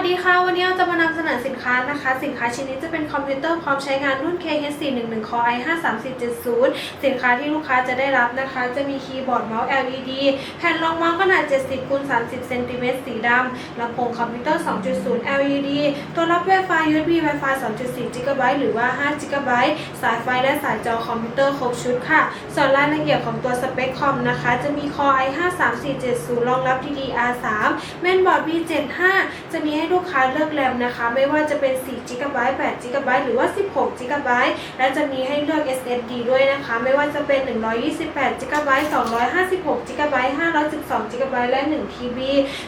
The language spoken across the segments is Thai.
สดีค่ะ วันี้เราจะมานำเสนอสินค้านะคะ สินค้าชิ้นนี้จะเป็นคอมพิวเตอร์พร้อมใช้งานรุ่น KH411 Core i53470 สินค้าที่ลูกค้าจะได้รับนะคะ จะมีคีย์บอร์ดเมาส์ LED แผ่นรองเมาส์ขนาด 70คูณ30เซนติเมตรสีดำลำโพงคอมพิวเตอร์ 2.0 LED ตัวรับ Wi-Fi USB Wi-Fi 2.4 GB หรือว่า5 GB สายไฟและสายจอคอมพิวเตอร์ครบชุดค่ะ ส่วนรายละเอียดของตัวสเปคคอมนะคะ จะมี Core i53470 รองรับ DDR3 เมนบอร์ด B75 จะมีให้ลูกค้าเลือกแรมนะคะ ไม่ว่าจะเป็น4 GB 8 GB หรือว่า 16 GB และจะมีให้เลือก SSD ด้วยนะคะ ไม่ว่าจะเป็น 128 GB 256 GB 512 GB และ 1 TB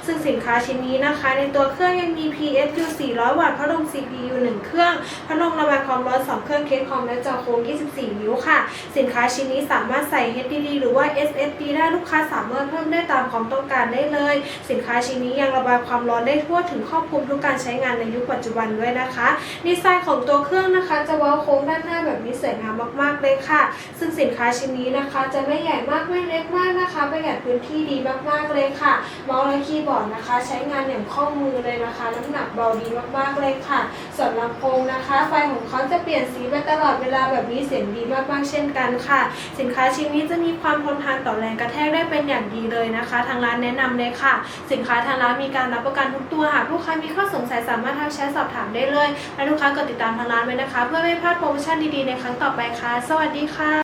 ซึ่งสินค้าชิ้นนี้นะคะ ในตัวเครื่องยังมี PSU 400 วัตต์พัดลม CPU 1 เครื่องพัดลมระบายความร้อน 2 เครื่องเคสคอมและจอโค้ง24 นิ้วค่ะ สินค้าชิ้นนี้สามารถใส่ HDD หรือว่า SSD ได้ลูกค้าสามารถเพิ่มได้ตามความต้องการได้เลย สินค้าชิ้นนี้ยังระบายความร้อนได้ทั่วถึงครอบคุมทุกการใช้งานในยุคปัจจุบันด้วยนะคะ ดีไซน์ของตัวเครื่องนะคะ จะเว้าโค้งด้านหน้าแบบนี้สวยงามมากๆเลยค่ะ ซึ่งสินค้าชิ้นนี้นะคะ จะไม่ใหญ่มากไม่เล็กมากนะคะประหยัดพื้นที่ดีมากๆเลยค่ะเมาส์และคีย์บอร์ดนะคะ ใช้งานอย่างคล่องมือเลยนะคะ น้ำหนักเบาดีมากๆเลยค่ะส่วนลำโพงนะคะ ไฟของเขาจะเปลี่ยนสีไปตลอดเวลาแบบนี้เสียงดีมากๆเช่นกันค่ะ สินค้าชิ้นนี้จะมีความทนทานต่อแรงกระแทกได้เป็นอย่างดีเลยนะคะ ทางร้านแนะนำเลยค่ะ สินค้าทางร้านมีการรับประกันทุกตัวหากลูกค้ามีข้อสงสัยสามารถทักแชทสอบถามได้เลย และลูกค้ากดติดตามทางร้านไว้นะคะ เพื่อไม่พลาดโปรโมชั่นดีๆในครั้งต่อไปค่ะ สวัสดีค่ะ